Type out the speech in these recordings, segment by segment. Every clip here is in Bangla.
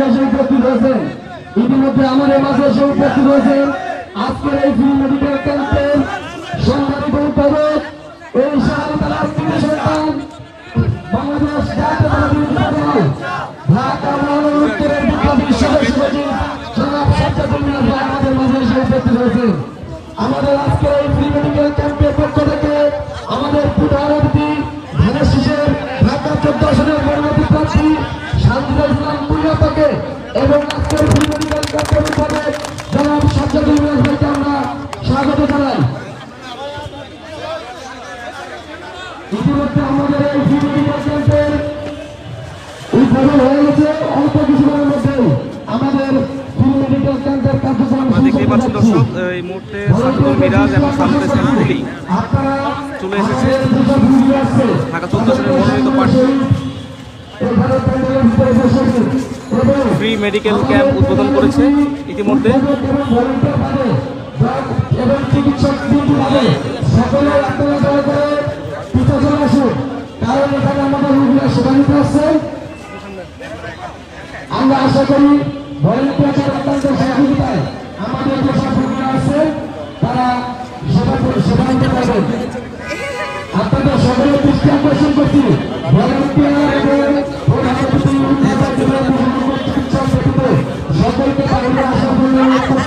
মাঝে এসে উপস্থিত হয়েছেন ইতিমধ্যে আমাদের মাঝে এসে উপস্থিত হয়েছেন আজকের এই ফ্রি মেডিকেল ক্যাম্পের সম্মানিত উদ্বোধক এই প্রিয় সন্তান আমাদের মাঝে এই ফ্রি মেডিকেল এবং আজকের মেডিকেল ক্যাম্পের উপরে জনাব সাজ্জাদুল মিয়া ভাইকে আমরা স্বাগত জানাই ইতিমধ্যে আমাদের এই ফ্রি মেডিকেল ক্যাম্পের উদ্বোধন হয়ে গেছে অল্প কিছুদিনের মধ্যে আমাদের ফ্রি মেডিকেল ক্যাম্পের কার্যক্রম আমরা দেখতেই পাচ্ছেন দর্শক এই মুহূর্তে সাজুদুল মিরাজ এবং সাজুদ ইসলাম তুলি চলে এসেছে ঢাকা চোদ্দ আসনের মনোনীত প্রার্থী ফ্রি মেডিকেল ক্যাম্প উদ্বোধন করেছে ইতিমধ্যে। আমরা আশা করি ভলেন্টিয়ারদের অত্যন্ত আমাদের আছে, তারা সেবা সেবা নিতে পারবেন। আপনাদের সকলের দৃষ্টি আকর্ষণ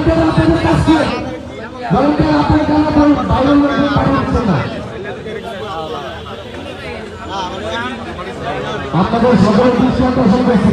ভলেন্টিয়ার আপনাদের কাজ কি ভলেন্টিয়ার আপনার কেন বাইরের না আপনাদের সকলের দৃষ্টি আকর্ষণ করছি